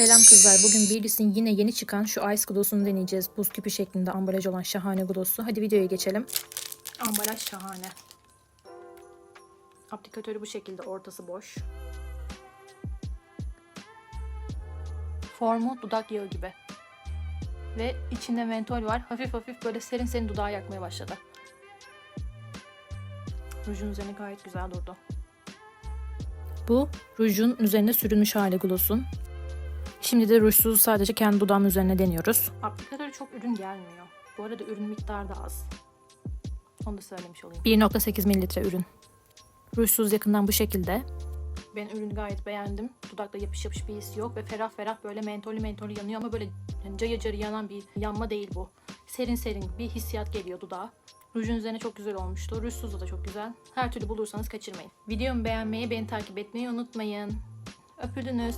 Selam kızlar. Bugün Baileys'in yine yeni çıkan şu Ice Gloss'unu deneyeceğiz. Buz küpü şeklinde ambalaj olan şahane gloss'u. Hadi videoya geçelim. Ambalaj şahane. Aplikatörü bu şekilde ortası boş. Formu dudak yağı gibi. Ve içinde mentol var. Hafif hafif böyle serin serin dudağı yakmaya başladı. Rujun üzerine gayet güzel durdu. Bu rujun üzerine sürülmüş hali gloss'un. Şimdi de rujsuz sadece kendi dudağım üzerine deniyoruz. Aplikatörü çok ürün gelmiyor. Bu arada ürün miktarı da az. Onu da söylemiş olayım. 1.8 mililitre ürün. Rujsuz yakından bu şekilde. Ben ürünü gayet beğendim. Dudakta yapış yapış bir his yok ve ferah ferah böyle mentolü mentolü yanıyor ama böyle cayır cayır yanan bir yanma değil bu. Serin serin bir hissiyat geliyor dudağa. Rujun üzerine çok güzel olmuştu. Rujsuz da çok güzel. Her türlü bulursanız kaçırmayın. Videomu beğenmeyi, beni takip etmeyi unutmayın. Öpüldünüz.